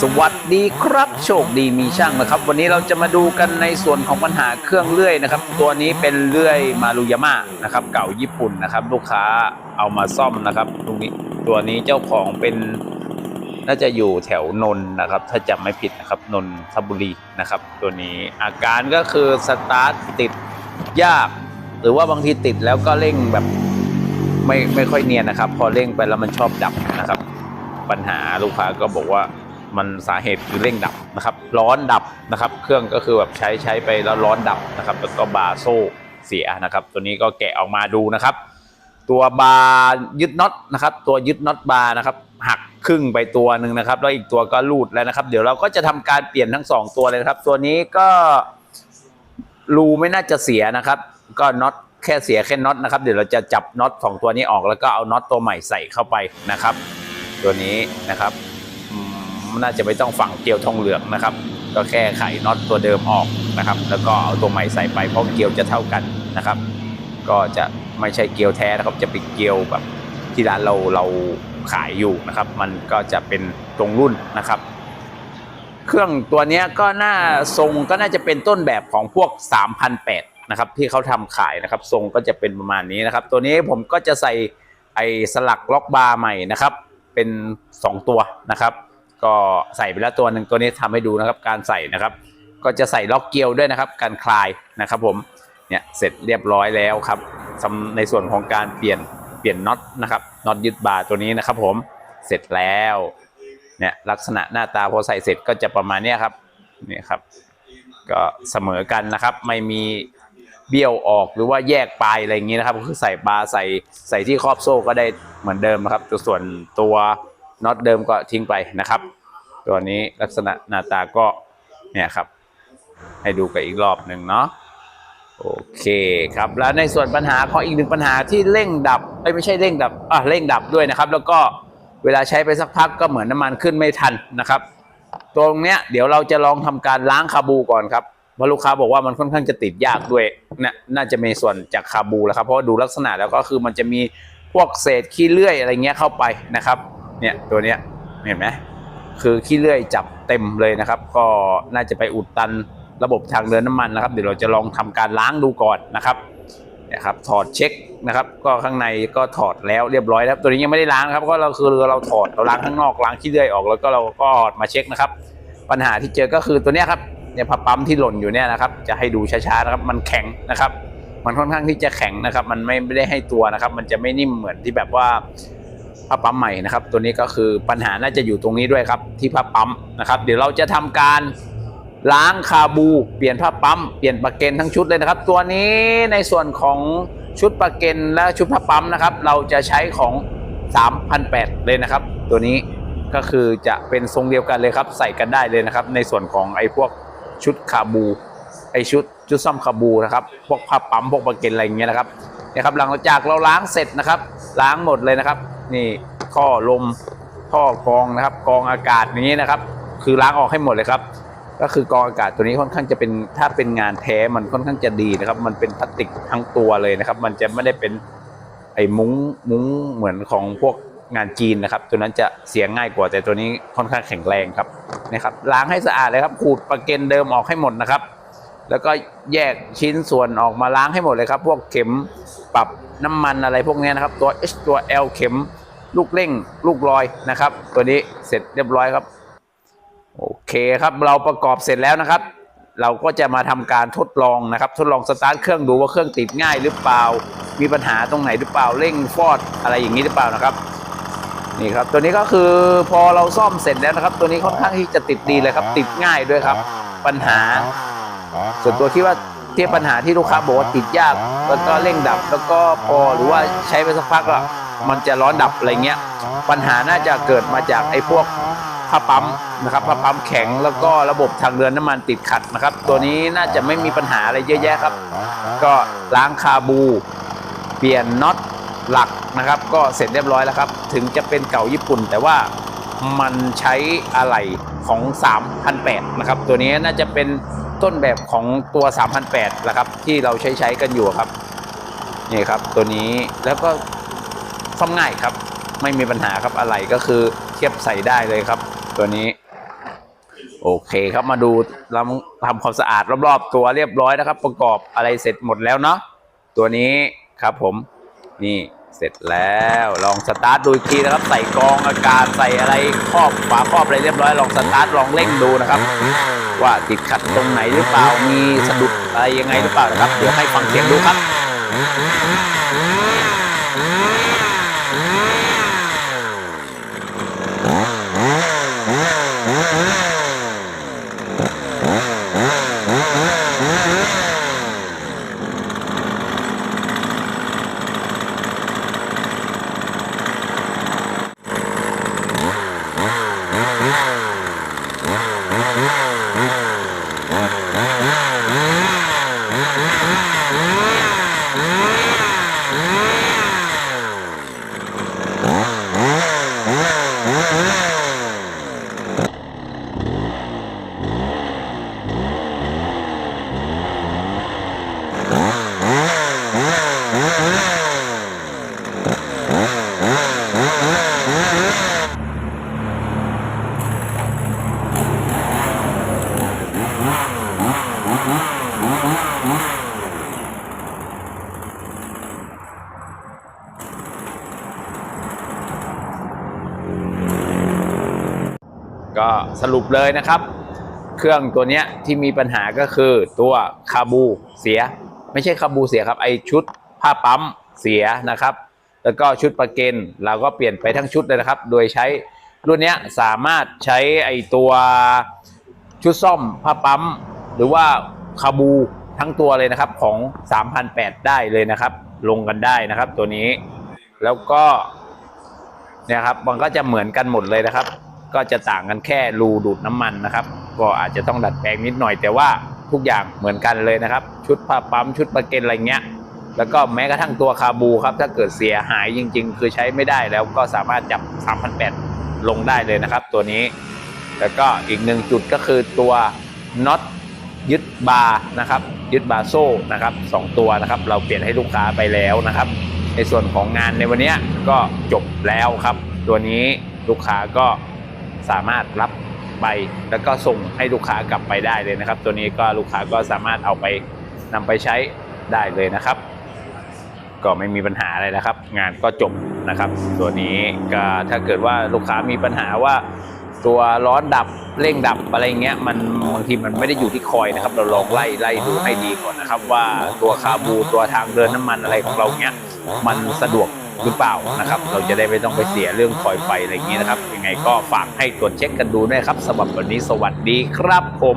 สวัสดีครับโชคดีมีช่างนะครับ วันนี้เราจะมาดูกันในส่วนของปัญหาเครื่องเลื่อยนะครับ ตัวนี้เป็นเลื่อยมารุยาม่านะครับ เก่าญี่ปุ่นนะครับ ลูกค้าเอามาซ่อมนะครับตรงนี้ตัวนี้เจ้าของเป็นน่าจะอยู่แถวนนท์นะครับ ถ้าจำไม่ผิดนะครับนนทบุรีนะครับ ตัวนี้อาการก็คือสตาร์ทติดยาก หรือว่าบางทีติดแล้วก็เร่งแบบไม่ไม่ค่อยเนียนนะครับ พอเร่งไปแล้วมันชอบดับนะครับ ปัญหาลูกค้าก็บอกว่า มันสาเหตุคือเร่งดับนะครับ ร้อนดับนะครับ เครื่องก็คือแบบใช้ใช้ไปแล้วร้อนดับนะครับ แล้วก็บาร์โซ่เสียนะครับ ตัวนี้ก็แกะออกมาดูนะครับ ตัวบาร์ยึดน็อตนะครับ ตัวยึดน็อตบาร์นะครับ หักครึ่งไปตัวหนึ่งนะครับ แล้วอีกตัวก็รูดแล้วนะครับ เดี๋ยวเราก็จะทำการเปลี่ยนทั้งสองตัวเลยนะครับ ตัวนี้ก็รูไม่น่าจะเสียนะครับ ก็น็อตแค่เสียแค่น็อตนะครับ เดี๋ยวเราจะจับน็อตสองตัวนี้ออกแล้วก็เอาน็อตตัวใหม่ใส่เข้าไปนะครับ ตัวนี้นะครับ น่าจะไม่ต้องฝังเกลียวทองเหลืองนะครับ ก็แค่ไขน็อตตัวเดิมออกนะครับ แล้วก็เอาตัวใหม่ใส่ไปเพราะเกลียวจะเท่ากันนะครับ ก็จะไม่ใช่เกลียวแท้นะครับ จะเป็นเกลียวแบบที่ร้านเราเราขายอยู่นะครับ มันก็จะเป็นตรงรุ่นนะครับ เครื่องตัวนี้ก็น่าทรงก็น่าจะเป็นต้นแบบของพวก3,008นะครับที่เขาทำขายนะครับ ทรงก็จะเป็นประมาณนี้นะครับ ตัวนี้ผมก็จะใส่ไอ้สลักล็อกบาร์ใหม่นะครับ เป็น 2 ตัวนะครับ ก็ใส่ไปแล้วตัวหนึ่งตัวนี้ทำให้ดูนะครับ การใส่นะครับ ก็จะใส่ล็อกเกลียวด้วยนะครับ การคลายนะครับผมเนี่ยเสร็จเรียบร้อยแล้วครับในส่วนของการเปลี่ยนเปลี่ยนน็อตนะครับน็อตยึดบาร์ตัวนี้นะครับ ผมเสร็จแล้วเนี่ยลักษณะหน้าตาพอใส่เสร็จก็จะประมาณนี้ครับนี่ครับ ก็เสมอกันนะครับ ไม่มีเบี้ยวออกหรือว่าแยกปลายอะไรอย่างนี้นะครับก็คือใส่บาร์ใส่ใส่ที่ครอบโซ่ก็ได้เหมือนเดิมนะครับ ตัวส่วนตัว น็อตเดิมก็ทิ้งไปนะครับ ตัวนี้ลักษณะหน้าตาก็เนี่ยครับ ให้ดูกันอีกรอบหนึ่งเนาะโอเคครับแล้วในส่วนปัญหาของอีกหนึ่งปัญหาที่เร่งดับไม่ใช่เร่งดับอะเร่งดับด้วยนะครับ แล้วก็เวลาใช้ไปสักพักก็เหมือนน้ำมันขึ้นไม่ทันนะครับ ตรงเนี้ยเดี๋ยวเราจะลองทำการล้างคาบูก่อนครับเพราะลูกค้าบอกว่ามันค่อนข้างจะติดยากด้วยเนี่ยน่าจะมีส่วนจากคาบูแล้วครับเพราะดูลักษณะแล้วก็คือมันจะมีพวกเศษขี้เลื่อยอะไรเงี้ยเข้าไปนะครับ เนี่ยตัวเนี้ยเห็นไหมคือขี้เลื่อยจับเต็มเลยนะครับ ก็น่าจะไปอุดตันระบบทางเดินน้ำมันนะครับ เดี๋ยวเราจะลองทำการล้างดูก่อนนะครับเนี่ยครับถอดเช็คนะครับ ก็ข้างในก็ถอดแล้วเรียบร้อยแล้วตัวนี้ยังไม่ได้ล้างนะครับก็เราคือเราถอดเราล้างข้างนอกล้างขี้เลื่อยออกแล้วก็เราก็มาเช็คนะครับ ปัญหาที่เจอก็คือตัวเนี้ยครับเนี่ยพับปั๊มที่หล่นอยู่เนี่ยนะครับจะให้ดูช้าๆนะครับมันแข็งนะครับ มันค่อนข้างที่จะแข็งนะครับ มันไม่ได้ให้ตัวนะครับ มันจะไม่นิ่มเหมือนที่แบบว่า พับปั๊มใหม่นะครับ ตัวนี้ก็คือปัญหาน่าจะอยู่ตรงนี้ด้วยครับที่พับปั๊มนะครับ เดี๋ยวเราจะทำการล้างคาบู เปลี่ยนผ้าปั๊มเปลี่ยนปลั๊กเกนทั้งชุดเลยนะครับ ตัวนี้ในส่วนของชุดปลั๊กเกนและชุดผ้าปั๊มนะครับ เราจะใช้ของ 3,800 เลยนะครับ ตัวนี้ก็คือจะเป็นทรงเดียวกันเลยครับ ใส่กันได้เลยนะครับ ในส่วนของไอ้พวกชุดคาบูไอ้ชุดชุดซ่อมคาบูนะครับพวกผ้าปั๊มพวกประเก็นอะไรอย่างเงี้ยนะครับนี่ยครับหลังจากเราล้างเสร็จนะครับ ล้างหมดเลยนะครับ นี่ท่อลมท่อกรองนะครับกรองอากาศอย่างนี้นะครับ คือล้างออกให้หมดเลยครับ ก็คือกรองอากาศตัวนี้ค่อนข้างจะเป็นถ้าเป็นงานแท้มันค่อนข้างจะดีนะครับ มันเป็นพลาสติกทั้งตัวเลยนะครับ มันจะไม่ได้เป็นไอ้มุ้งมุ้งเหมือนของพวกงานจีนนะครับ ตัวนั้นจะเสียง่ายกว่าแต่ตัวนี้ค่อนข้างแข็งแรงครับนะครับ ล้างให้สะอาดเลยครับ ขูดประเก็นเดิมออกให้หมดนะครับ แล้วก็แยกชิ้นส่วนออกมาล้างให้หมดเลยครับ พวกเข็มปรับน้ำมันอะไรพวกนี้นะครับ ตัว H ตัว L เข็ม ลูกเร่งลูกลอยนะครับ ตัวนี้เสร็จเรียบร้อยครับ โอเคครับเราประกอบเสร็จแล้วนะครับ เราก็จะมาทำการทดลองนะครับ ทดลองสตาร์ทเครื่องดูว่าเครื่องติดง่ายหรือเปล่า มีปัญหาตรงไหนหรือเปล่าเร่งฟอดอะไรอย่างนี้หรือเปล่านะครับนี่ครับตัวนี้ก็คือพอเราซ่อมเสร็จแล้วนะครับ ตัวนี้ค่อนข้างที่จะติดดีเลยครับ ติดง่ายด้วยครับ ปัญหา ส่วนตัวคิดว่าเทียบปัญหาที่ลูกค้าบอกว่าติดยาก แล้วก็เร่งดับ แล้วก็พอหรือว่าใช้ไปสักพักอะ มันจะร้อนดับอะไรเงี้ยปัญหาน่าจะเกิดมาจากไอ้พวกผ้าปั๊มนะครับผ้าปั๊มแข็งแล้วก็ระบบทางเดินน้ำมันติดขัดนะครับ ตัวนี้น่าจะไม่มีปัญหาอะไรเยอะแยะครับ ก็ล้างคาบู เปลี่ยนน็อตหลักนะครับ ก็เสร็จเรียบร้อยแล้วครับ ถึงจะเป็นเก่าญี่ปุ่น แต่ว่ามันใช้อะไหล่ของ3,800นะครับ ตัวนี้น่าจะเป็นต้นแบบของตัว3,800นะครับ ที่เราใช้ใช้กันอยู่ครับ นี่ครับ ตัวนี้แล้วก็ ซ่อมง่ายครับ ไม่มีปัญหาครับอะไหล่ก็คือเทียบใส่ได้เลยครับ ตัวนี้ โอเคครับมาดูเราทำความสะอาดรอบๆ ตัวเรียบร้อยนะครับ ประกอบอะไรเสร็จหมดแล้วเนาะตัวนี้ครับผมนี่เสร็จแล้วลองสตาร์ทดูทีนะครับ ใส่กองอากาศใส่อะไรครอบฝาครอบอะไรเรียบร้อยลองสตาร์ทลองเร่งดูนะครับ ว่าติดขัดตรงไหนหรือเปล่ามีสะดุดอะไรยังไงหรือเปล่านะครับเดี๋ยวให้ฟังเสียงดูครับ ก็สรุปเลยนะครับ เครื่องตัวนี้ที่มีปัญหาก็คือตัวคาบูเสีย ไม่ใช่คาบูเสียครับไอชุดผ้าปั๊มเสียนะครับ แล้วก็ชุดประเกนเราก็เปลี่ยนไปทั้งชุดเลยนะครับ โดยใช้รุ่นนี้สามารถใช้ไอตัวชุดซ่อมผ้าปั๊ม หรือว่า คาบูทั้งตัวเลยนะครับของ 3,800 ได้เลยนะครับ ลงกันได้นะครับ ตัวนี้แล้วก็เนี่ยครับมันก็จะเหมือนกันหมดเลยนะครับ ก็จะต่างกันแค่รูดูดน้ำมันนะครับ ก็อาจจะต้องดัดแปลงนิดหน่อย แต่ว่าทุกอย่างเหมือนกันเลยนะครับ ชุดผ้าปั๊มชุดประเกนอะไรเงี้ย แล้วก็แม้กระทั่งตัวคาบูครับ ถ้าเกิดเสียหายจริง ๆ คือใช้ไม่ได้แล้วก็สามารถจับ 3,800 ลงได้เลยนะครับ ตัวนี้ แล้วก็อีกหนึ่งจุดก็คือตัวน็อต ยึดบาร์นะครับยึดบาร์โซ่นะครับสองตัวนะครับเราเปลี่ยนให้ลูกค้าไปแล้วนะครับ ในส่วนของงานในวันนี้ก็จบแล้วครับ ตัวนี้ลูกค้าก็สามารถรับไปแล้วก็ส่งให้ลูกค้ากลับไปได้เลยนะครับ ตัวนี้ก็ลูกค้าก็สามารถเอาไปนำไปใช้ได้เลยนะครับ ก็ไม่มีปัญหาอะไรนะครับ งานก็จบนะครับ ตัวนี้ก็ถ้าเกิดว่าลูกค้ามีปัญหาว่า ตัวร้อนดับเร่งดับอะไรเงี้ยมันบางทีมันไม่ได้อยู่ที่คอยนะครับ เราลองไล่ไล่ดูให้ดีก่อนนะครับว่าตัวคาบูตัวทางเดินน้ำมันอะไรของเราเนี้ยมันสะดวกหรือเปล่านะครับ เราจะได้ไม่ต้องไปเสียเรื่องคอยไฟอะไรอย่างนี้นะครับยังไงก็ฝากให้ตรวจเช็คกันดูด้วยครับสำหรับวันนี้สวัสดีครับผม